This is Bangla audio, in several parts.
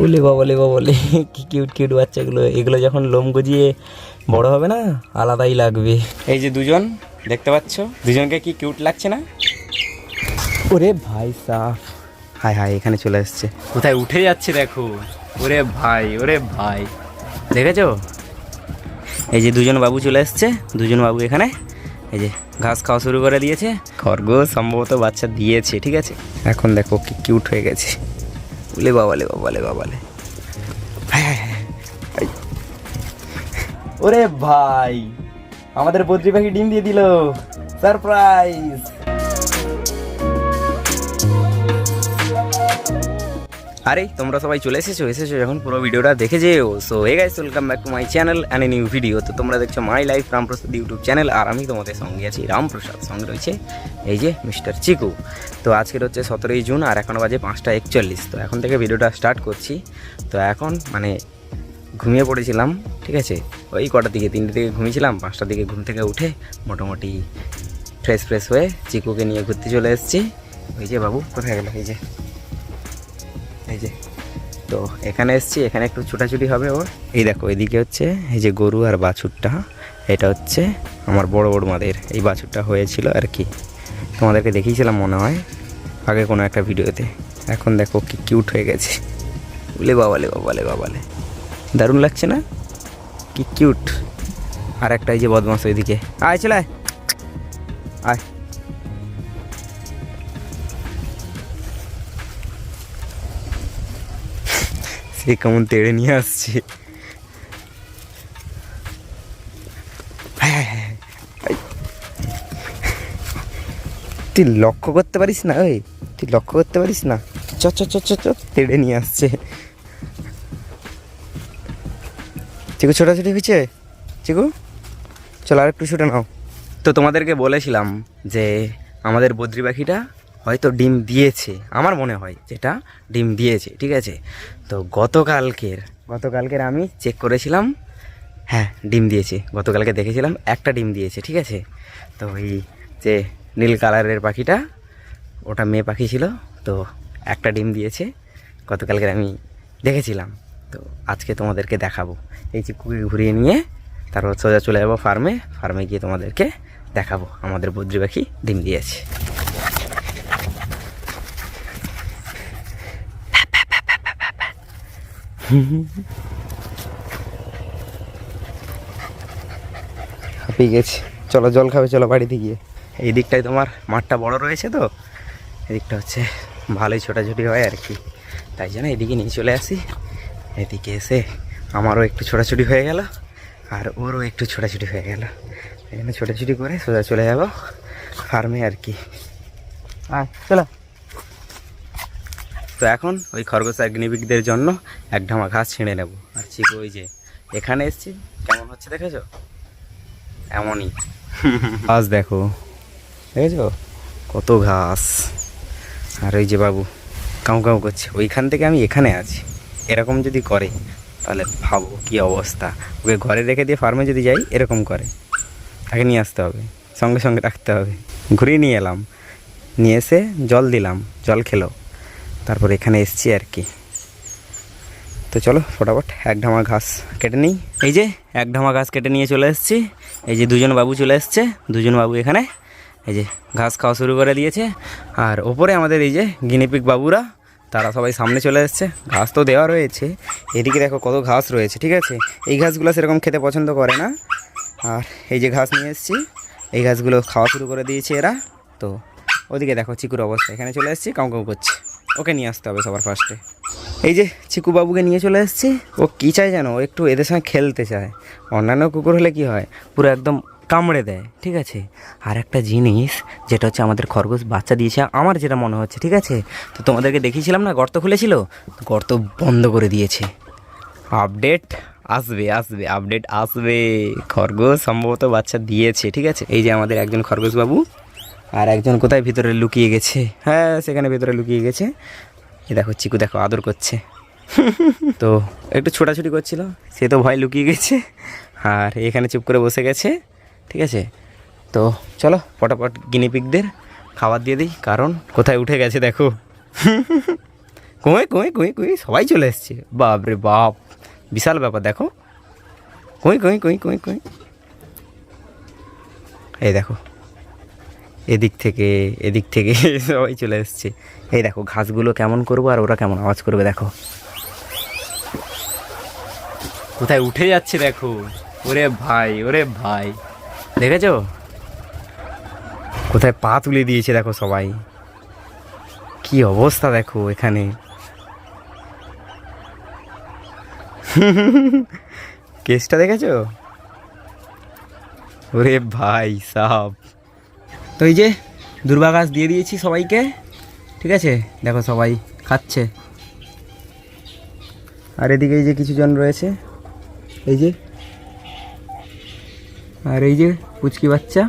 বলে বাবলে বাবলে কি কিউট কিউট বাচ্চাগুলো। এগুলো যখন লোম গজিয়ে বড় হবে না আলাদাই লাগবে। এই যে দুজন দেখতে পাচ্ছ? দুজনকে কি কিউট লাগছে না? ওরে ভাই সাফ। হাই হাই এখানে চলে এসছে। কোথায় উঠে যাচ্ছে দেখো? ওরে ভাই ওরে ভাই। দেখেছ? এই যে দুজন বাবু চলে এসছে। দুজন বাবু এখানে। এই যে ঘাস খাওয়া শুরু করে দিয়েছে। খরগোশ সম্ভবত বাচ্চা দিয়েছে ঠিক আছে? এখন দেখো কি কিউট হয়ে গেছে। বলে বাবালে বাবালে বাবা লে বাবা লে। ওরে ভাই, আমাদের বদ্রি পাখি ডিম দিয়ে দিল। সারপ্রাইজ আরে, তোমরা সবাই চলে এসেছ এসেছ যখন পুরো ভিডিওটা দেখে যেও। So hey guys welcome back to my channel and a new video তো তোমরা দেখছ my life Ramprasad YouTube channel আর আমি তোমাদের সঙ্গে আছি রামপ্রসাদ সঙ্গে রয়েছে এই যে মিস্টার চিকু তো আজকের হচ্ছে সতেরোই জুন, আর এখন বাজে পাঁচটা একচল্লিশ। তো এখন থেকে ভিডিওটা স্টার্ট করছি। তো এখন মানে ঘুমিয়ে পড়েছিলাম, ঠিক আছে? ওই কটার দিকে, তিনটে দিকে ঘুমিয়েছিলাম, পাঁচটার দিকে ঘুম থেকে উঠে মোটামুটি ফ্রেশ ফ্রেশ হয়ে চিকুকে নিয়ে ঘুরতে চলে এসেছি। ওই যে বাবু, কোথায় গেল? এই যে। এই যে। তো এখানে এসছি, এখানে একটু ছোটাছুটি হবে ওর। এই দেখো, এদিকে হচ্ছে এই যে গরু আর বাছুরটা। এটা হচ্ছে আমার বড় বড় মাদের এই বাছুরটা হয়েছিল আর কি। তোমাদেরকে দেখিয়েছিলাম মনে হয় আগে কোনো একটা ভিডিওতে। এখন দেখো কি কিউট হয়ে গেছে। বলে বাবালে বাবালে বাবালে। দারুণ লাগছে না? কি কিউট আর একটা এই যে বদমাস ওইদিকে। আয়, চলে আয়। সে কেমন তেড়ে নিয়ে আসছে। তুই লক্ষ্য করতে পারিস না ওই? তুই লক্ষ্য করতে পারিস না? চ চ চ চ তেড়ে নিয়ে আসছে। চিকু, ছোটাছুটি হয়েছে? চিকু, চলো আর একটু ছুটে নাও। তো তোমাদেরকে বলেছিলাম যে আমাদের বদ্রি পাখিটা হয়তো ডিম দিয়েছে, আমার মনে হয় যেটা ডিম দিয়েছে, ঠিক আছে? তো গতকালকের গতকালকের আমি চেক করেছিলাম হ্যাঁ ডিম দিয়েছে। গতকালকে দেখেছিলাম একটা ডিম দিয়েছে, ঠিক আছে? তো এই যে নীল কালারের পাখিটা, ওটা মেয়ে পাখি ছিল, তো একটা ডিম দিয়েছে, গতকালকে আমি দেখেছিলাম। তো আজকে তোমাদেরকে দেখাবো। এই চিকুকে ঘুরিয়ে নিয়ে তারপর সোজা চলে যাব ফার্মে ফার্মে গিয়ে তোমাদেরকে দেখাবো। আমাদের বদ্রি পাখি ডিম দিয়েছে। হাঁপিয়ে গেছি। চলো জল খাবে চলো বাড়িতে গিয়ে। এই দিকটায় তোমার মাঠটা বড় রয়েছে তো? এদিকটা হচ্ছে ভালোই ছোটাছুটি হয় আর কি। তাই জন্য এদিকে নিয়ে চলে আসি। এদিকে এসে আমারও একটু ছোটাছুটি হয়ে গেল আর ওরও একটু ছোটাছুটি হয়ে গেল। এই জন্য ছোটাছুটি করে সোজা চলে যাব ফার্মে আর কি। আয় চলো। তো এখন ওই খরগোশ অগ্নিবিকদের জন্য এক ঢামা ঘাস ছিঁড়ে নেব। আর চিকু ওই যে এখানে এসছি, কেমন হচ্ছে দেখেছ? এমনই। ঘাস দেখো। দেখেছ? কত ঘাস। আর ওই যে বাবু, কাউ কাউ করছে। ওইখান থেকে আমি এখানে আছি। এরকম যদি করে, তাহলে ভাবো কি অবস্থা। ওকে ঘরে রেখে দিয়ে ফার্মে যদি যাই, এরকম করে। তাকে নিয়ে আসতে হবে। সঙ্গে সঙ্গে রাখতে হবে। ঘুরিয়ে নিয়ে এলাম। নিয়ে এসে জল দিলাম। জল খেলো। তারপর এখানে এসছি আর কি। তো চলো, ফটাফট এক ঢামা ঘাস কেটে নিই। এই যে, এক ঢামা ঘাস কেটে নিয়ে চলে এসেছি। এই যে দুজন বাবু চলে এসছে। দুজন বাবু এখানে। এই যে, ঘাস খাওয়া শুরু করে দিয়েছে। আর ওপরে আমাদের এই যে গিনিপিক বাবুরা, তারা সবাই সামনে চলে এসছে। ঘাস তো দেওয়া রয়েছে। এদিকে দেখো কত ঘাস রয়েছে, ঠিক আছে? এই ঘাসগুলো সেরকম খেতে পছন্দ করে না। আর এই যে ঘাস নিয়ে এসেছি, এই ঘাসগুলো খাওয়া শুরু করে দিয়েছে এরা। তো ওদিকে দেখো চিকুর অবস্থা। এখানে চলে এসেছি কাউ কাউ করছে। ওকে নিয়ে আসতে হবে সবার ফার্স্টে এই যে চিকু বাবুকে নিয়ে চলে এসেছি, ও কী চায় জানো? একটু এদের সঙ্গে খেলতে চায়। অন্যান্য কুকুর হলে কি হয়? পুরো একদম কামড়ে দেয়, ঠিক আছে? আর একটা জিনিস, যেটা হচ্ছে আমাদের খরগোশ বাচ্চা দিয়েছে আমার যেটা মনে হচ্ছে, ঠিক আছে? তো তোমাদেরকে দেখিয়েছিলাম না, গর্ত খুলেছিল? গর্ত বন্ধ করে দিয়েছে। আপডেট আসবে আসবে আপডেট আসবে। খরগোশ সম্ভবত বাচ্চা দিয়েছে, ঠিক আছে? এই যে আমাদের একজন খরগোশ বাবু। আর একজন কোথায় ভিতরে লুকিয়ে গেছে? হ্যাঁ সেখানে ভিতরে লুকিয়ে গেছে। এ দেখো, চিকু দেখো, আদর করছে। তো একটু ছোটাছুটি করছিল, সে তো ভয় লুকিয়ে গেছে। আর এখানে চুপ করে বসে গেছে, ঠিক আছে? তো চলো ফটাফট গিনিপিকদের খাবার দিয়ে দিই, কারণ কোথায় উঠে গেছে দেখো। কুঁয়ে কুঁয়ে কুঁয়ে কুঁয়ে, সবাই চলে এসছে। বাপ রে বাপ, বিশাল ব্যাপার, দেখো। কুঁই কুঁই কুঁই কুঁই কুঁই এই দেখো এদিক থেকে এদিক থেকে সবাই চলে এসছে। এই দেখো, ঘাসগুলো কেমন করব আর ওরা কেমন আওয়াজ করবে দেখো। কোথায় উঠে যাচ্ছে দেখো? ওরে ভাই ওরে ভাই। দেখেছ? কোথায় পা তুলে দিয়েছে দেখো সবাই। কি অবস্থা দেখো এখানে। কেসটা দেখেছ? ওরে ভাই, সাপ। তো এই যে দুর্বা গাছ দিয়ে দিয়েছি সবাইকে, ঠিক আছে? দেখো সবাই খাচ্ছে। আর এদিকে এই যে কিছু জন রয়েছে, এই যে, আর এই যে পুচকি বাচ্চা।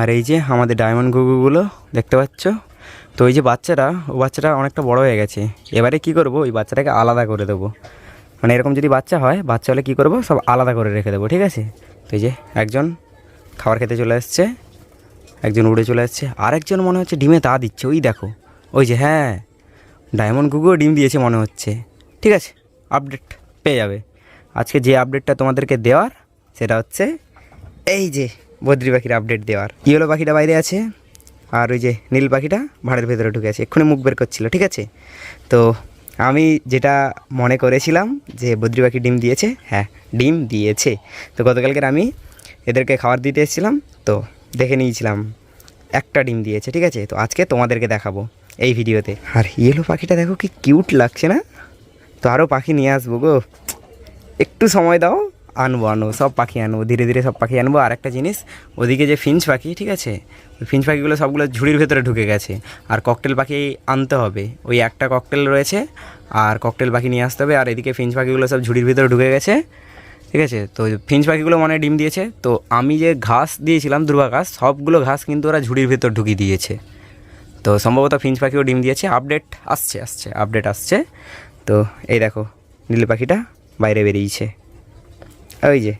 আর এই যে আমাদের ডায়মন্ড ঘুঘুগুলো দেখতে পাচ্ছ? তো ওই যে বাচ্চারা, ও বাচ্চাটা অনেকটা বড় হয়ে গেছে। এবারে কি করব? ওই বাচ্চাটাকে আলাদা করে দেবো। মানে এরকম যদি বাচ্চা হয়, বাচ্চা হলে কী করব? সব আলাদা করে রেখে দেবো, ঠিক আছে? তো এই যে একজন খাবার খেতে চলে এসছে একজন উড়ে চলে এসছে আরেকজন মনে হচ্ছে ডিমে তা দিচ্ছে, ওই দেখো। ওই যে হ্যাঁ ডায়মন্ড ঘুঘুও ডিম দিয়েছে মনে হচ্ছে, ঠিক আছে? আপডেট পেয়ে যাবে। আজকে যে আপডেটটা তোমাদেরকে দেওয়ার, সেটা হচ্ছে এই যে বদ্রি পাখির আপডেট দেওয়ার। ইয়েলো পাখিটা বাইরে আছে, আর ওই যে নীল পাখিটা ভাড়ের ভেতরে ঢুকে আছে, এক্ষুনি মুখ বের করছিল, ঠিক আছে? তো আমি যেটা মনে করেছিলাম যে বদ্রি পাখি ডিম দিয়েছে হ্যাঁ ডিম দিয়েছে। তো গতকালকের আমি এদেরকে খাবার দিতে এসেছিলাম, তো দেখে নিয়েছিলাম, একটা ডিম দিয়েছে, ঠিক আছে? তো আজকে তোমাদেরকে দেখাবো এই ভিডিওতে। আর ইয়েলো পাখিটা দেখো কি কিউট লাগছে না? তো আরও পাখি নিয়ে আসব গো। একটু সময় দাও আনব আনব, সব পাখি আনব, ধীরে ধীরে সব পাখি আনব। আর একটা জিনিস, ওদিকে যে ফিঞ্চ পাখি, ঠিক আছে? ওই ফিঞ্চ পাখিগুলো সবগুলো ঝুড়ির ভেতরে ঢুকে গেছে। আর ককটেল পাখি আনতে হবে। ওই একটা ককটেল রয়েছে, আর ককটেল পাখি নিয়ে আসতে হবে, আর এদিকে ফিঞ্চ পাখিগুলো সব ঝুড়ির ভেতরে ঢুকে গেছে, ঠিক আছে? তো ফিঞ্চ পাখিগুলো মানে ডিম দিয়েছে। তো আমি যে ঘাস দিয়েছিলাম দুর্বা ঘাস, সবগুলো ঘাস কিন্তু ওরা ঝুড়ির ভেতর ঢুকিয়ে দিয়েছে। তো সম্ভবত ফিঞ্চ পাখিও ডিম দিয়েছে। আপডেট আসছে আসছে, আপডেট আসছে। তো এই দেখো, নীল পাখিটা বাইরে বেরিয়েছে। ওই যে।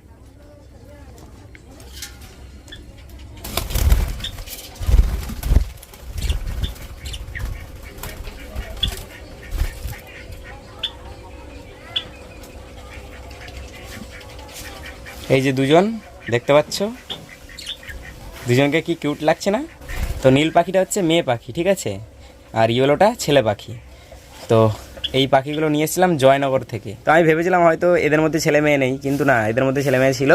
এই যে দুজন, দেখতে পাচ্ছ? দুজনকে কি কিউট লাগছে না? তো নীল পাখিটা হচ্ছে মেয়ে পাখি, ঠিক আছে? আর ইয়েলোটা ছেলে পাখি। তো এই পাখিগুলো নিয়ে এসেছিলাম জয়নগর থেকে। তো আমি ভেবেছিলাম হয়তো এদের মধ্যে ছেলে মেয়ে নেই, কিন্তু না, এদের মধ্যে ছেলে মেয়ে ছিল।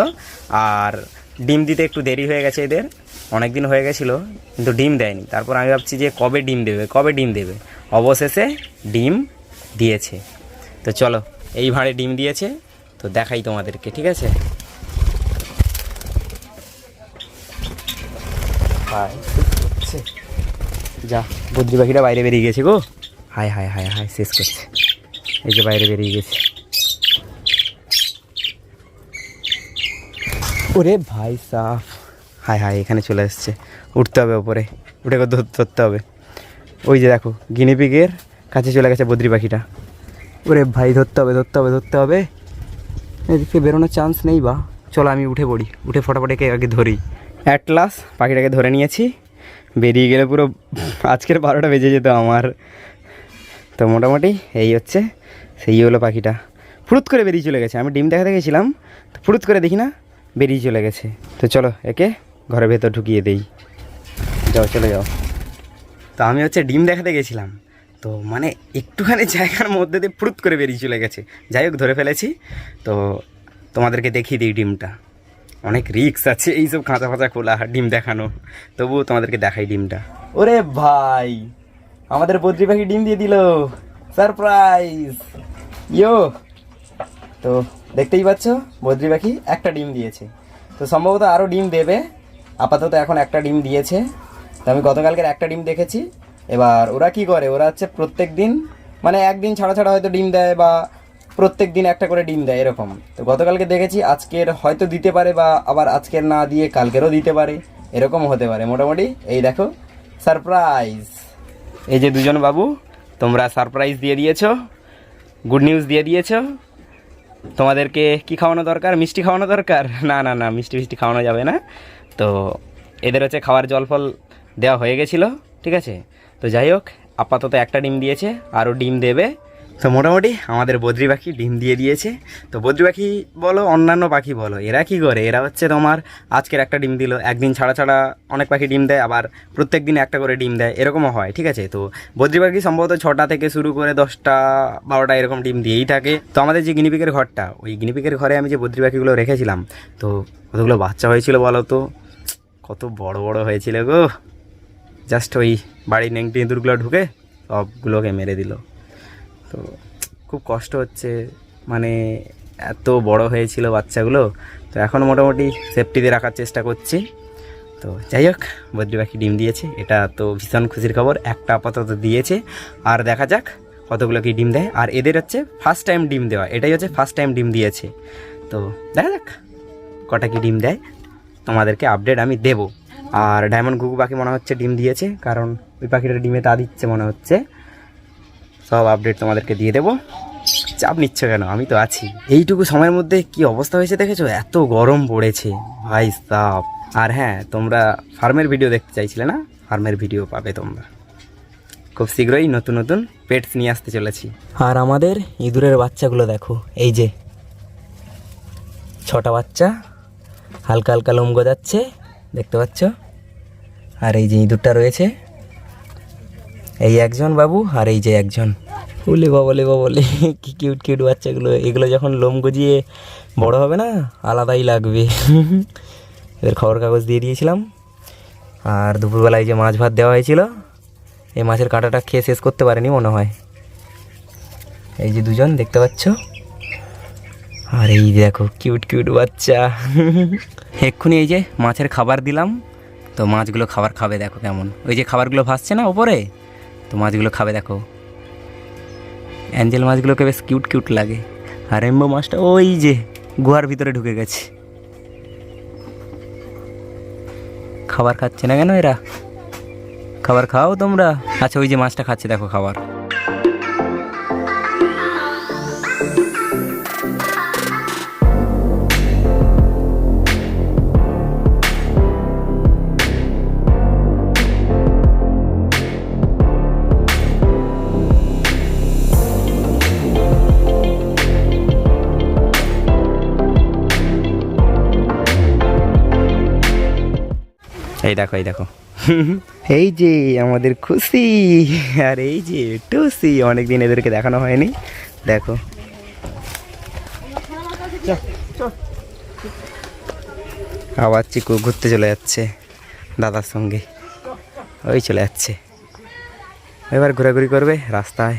আর ডিম দিতে একটু দেরি হয়ে গেছে এদের অনেক দিন হয়ে গেছিল, কিন্তু ডিম দেয়নি। তারপর আমি ভাবছি যে কবে ডিম দেবে, কবে ডিম দেবে? অবশেষে ডিম দিয়েছে। তো চলো, এই ভাঁড়ে ডিম দিয়েছে, তো দেখাই তোমাদেরকে, ঠিক আছে? যা বদ্রি পাখিটা বাইরে বেরিয়ে গেছে গো। হাই হাই হাই হাই, শেষ করছে। এই যে বাইরে বেরিয়ে গেছে। ওরে ভাই সাফ। হাই হাই, এখানে চলে এসছে উঠতে হবে ওপরে। উঠে ধরতে হবে। ওই যে দেখো গিনিপিগের কাছে চলে গেছে বদ্রি পাখিটা। ওরে ভাই, ধরতে হবে ধরতে হবে ধরতে হবে। এদিকে বেরোনোর চান্স নেই বা। চলো আমি উঠে পড়ি। উঠে ফটাফট একে আগে ধরি। অ্যাটলাস পাখিটাকে ধরে নিয়েছি। বেরিয়ে গেলে পুরো আজকের বারোটা বেজে যেত আমার। তো মোটামুটি এই হচ্ছে, সেই হলো পাখিটা। ফুরুত করে বেরিয়ে চলে গেছে। আমি ডিম দেখাতে গেছিলাম, তো ফুরুত করে দেখি না, বেরিয়ে চলে গেছে। তো চলো, একে ঘরের ভেতর ঢুকিয়ে দেই। যাও, চলে যাও। তো আমি হচ্ছে ডিম দেখাতে গেছিলাম। তো মানে একটুখানি জায়গার মধ্যে দিয়ে ফুরুত করে বেরিয়ে চলে গেছে। যাই হোক, ধরে ফেলেছি। তো তোমাদেরকে দেখিয়ে দিই ডিমটা। অনেক রিক্স আছে এইসব খাঁচা ফাঁচা খোলা, ডিম দেখানো। তবুও তোমাদেরকে দেখাই ডিমটা। ওরে ভাই! আমাদের বদ্রি পাখি ডিম দিয়ে দিল। সারপ্রাইজ ইয়ো, তো দেখতেই পাচ্ছ বদ্রি পাখি একটা ডিম দিয়েছে। তো সম্ভবত আরও ডিম দেবে। আপাতত এখন একটা ডিম দিয়েছে। তো আমি গতকালকের একটা ডিম দেখেছি। এবার ওরা কি করে? ওরা হচ্ছে প্রত্যেক দিন মানে একদিন ছাড়া ছাড়া হয়তো ডিম দেয় বা প্রত্যেক দিন একটা করে ডিম দেয় এরকম। তো গতকালকে দেখেছি, আজকের হয়তো দিতে পারে বা আবার আজকের না দিয়ে কালকেরও দিতে পারে। এরকম হতে পারে মোটামুটি। এই দেখো সারপ্রাইজ এই যে দুজন বাবু, তোমরা সারপ্রাইজ দিয়ে দিয়েছ গুড নিউজ দিয়ে দিয়েছ। তোমাদেরকে কি খাওয়ানো দরকার? মিষ্টি খাওয়ানো দরকার? না না না, মিষ্টি মিষ্টি খাওয়ানো যাবে না। তো এদের হচ্ছে খাওয়ার জল ফল দেওয়া হয়ে গেছিল, ঠিক আছে? তো যাই হোক, আপাতত একটা ডিম দিয়েছে, আরও ডিম দেবে। তো মোটামুটি আমাদের বদ্রি পাখি ডিম দিয়ে দিয়েছে। তো বদ্রি পাখি বলো, অন্যান্য পাখি বলো, এরা কি করে? এরা হচ্ছে তোমার আজকের একটা ডিম দিল, একদিন ছাড়া ছাড়া অনেক পাখি ডিম দেয়, আবার প্রত্যেক দিন একটা করে ডিম দেয়, এরকমও হয়, ঠিক আছে? তো বদ্রি পাখি সম্ভবত ছটা থেকে শুরু করে দশটা, বারোটা এরকম ডিম দিয়েই থাকে। তো আমাদের যে গিনিপিকের ঘরটা, ওই গিনিপিকের ঘরে আমি যে বদ্রি পাখিগুলো রেখেছিলাম, তো কতগুলো বাচ্চা হয়েছিল বলো তো? কত বড় বড় হয়েছিল গো। জাস্ট ওই বাড়ির নেংটি ইঁদুরগুলো ঢুকে সবগুলোকে মেরে দিল। তো খুব কষ্ট হচ্ছে। মানে এত বড় হয়েছিল বাচ্চাগুলো। তো এখন মোটামুটি সেফটিতে রাখার চেষ্টা করছি। তো যাই হোক, বদ্রি পাখি ডিম দিয়েছে। এটা তো ভীষণ খুশির খবর। একটা আপাতত দিয়েছে। আর দেখা যাক কতগুলো কি ডিম দেয়। আর এদের হচ্ছে ফার্স্ট টাইম ডিম দেওয়া। এটাই হচ্ছে ফার্স্ট টাইম ডিম দিয়েছে। তো দেখা যাক কটা কি ডিম দেয়। তোমাদেরকে আপডেট আমি দেব। আর ডায়মন্ড ঘুঘু পাখি মনে হচ্ছে ডিম দিয়েছে। কারণ ওই পাখিটা ডিমে তা দিচ্ছে মনে হচ্ছে। সব আপডেট তোমাদেরকে দিয়ে দেবো। চাপ নিচ্ছ কেন? আমি তো আছি। এইটুকু সময়ের মধ্যে কি অবস্থা হয়েছে দেখেছ? এত গরম পড়েছে। ভাই সাপ আর হ্যাঁ তোমরা ফার্মের ভিডিও দেখতে চাইছিলে না? ফার্মের ভিডিও পাবে তোমরা। খুব শীঘ্রই নতুন নতুন পেটস নিয়ে আসতে চলেছি। আর আমাদের ইঁদুরের বাচ্চাগুলো দেখো। এই যে, ছটা বাচ্চা। হালকা হালকা লোম গজাচ্ছে। দেখতে পাচ্ছ? আর এই যে ইঁদুরটা রয়েছে। এই একজন বাবু আর এই যে একজন। বলে বাবলে বাবলে, কি কিউট কিউট বাচ্চাগুলো। এগুলো যখন লোম গজিয়ে বড় হবে না, আলাদাই লাগবে। এদের খবর কাগজ দিয়ে দিয়েছিলাম। আর দুপুরবেলায় যে মাছ ভাত দেওয়া হয়েছিল, এই মাছের কাঁটাটা খেয়ে শেষ করতে পারেনি মনে হয়। এই যে দুজন, দেখতে পাচ্ছ? আর এই দেখো কিউট কিউট বাচ্চা। এক্ষুনি এই যে মাছের খাবার দিলাম। তো মাছগুলো খাবার খাবে, দেখো কেমন। ওই যে খাবারগুলো ভাসছে না ওপরে? তো মাছগুলো খাবে, দেখো। অ্যাঞ্জেল মাছগুলোকে বেশ কিউট কিউট লাগে। আর এম্বো মাছটা ওই যে, গুহার ভিতরে ঢুকে গেছে। খাবার খাচ্ছে না কেন এরা? খাবার খাও তোমরা। আচ্ছা ওই যে মাছটা খাচ্ছে, দেখো খাবার। এই দেখো এই দেখো। এই যে আমাদের খুশি, আর এই যে টুসি, অনেকদিন এদেরকে দেখানো হয়নি। দেখো। আবার চিকু ঘুরতে চলে যাচ্ছে দাদার সঙ্গে। ওই চলে যাচ্ছে। এবার ঘোরাঘুরি করবে রাস্তায়।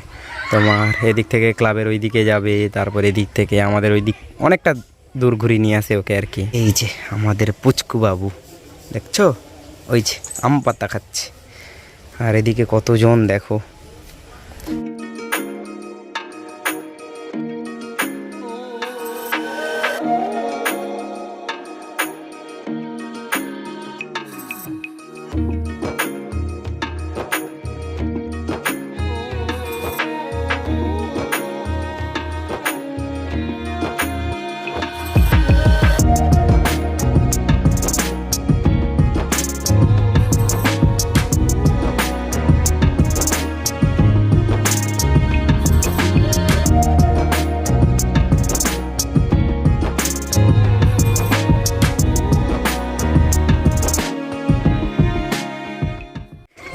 তোমার এদিক থেকে ক্লাবের ওই দিকে যাবে, তারপর এদিক থেকে আমাদের ওই দিক অনেকটা দূর ঘুরিয়ে নিয়ে আসে ওকে আর কি। এই যে আমাদের পুচকু বাবু দেখছ? ওই যে আম পাতা খাচ্ছে। আর এদিকে কতজন দেখো?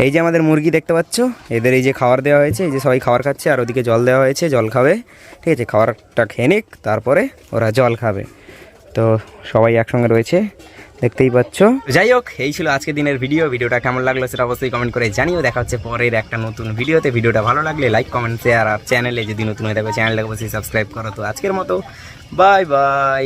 এই যে আমাদের মুরগি দেখতে পাচ্ছ, এদের এই যে খাবার দেওয়া হয়েছে, এই যে সবাই খাবার খাচ্ছে, আর ওদিকে জল দেওয়া হয়েছে, জল খাবে, ঠিক আছে খাবারটা খেয়ে নিক, তারপরে ওরা জল খাবে। তো সবাই একসঙ্গে রয়েছে, দেখতেই পাচ্ছ। যাই হোক, এই ছিল আজকের দিনের ভিডিও, ভিডিওটা কেমন লাগল সেটা অবশ্যই কমেন্ট করে জানিও, দেখা হচ্ছে পরের একটা নতুন ভিডিওতে, ভিডিওটা ভালো লাগলে লাইক কমেন্ট শেয়ার আর চ্যানেলে যদি নতুন হয়ে থাকবে চ্যানেলটাকে অবশ্যই সাবস্ক্রাইব করো। তো আজকের মতো বাই বাই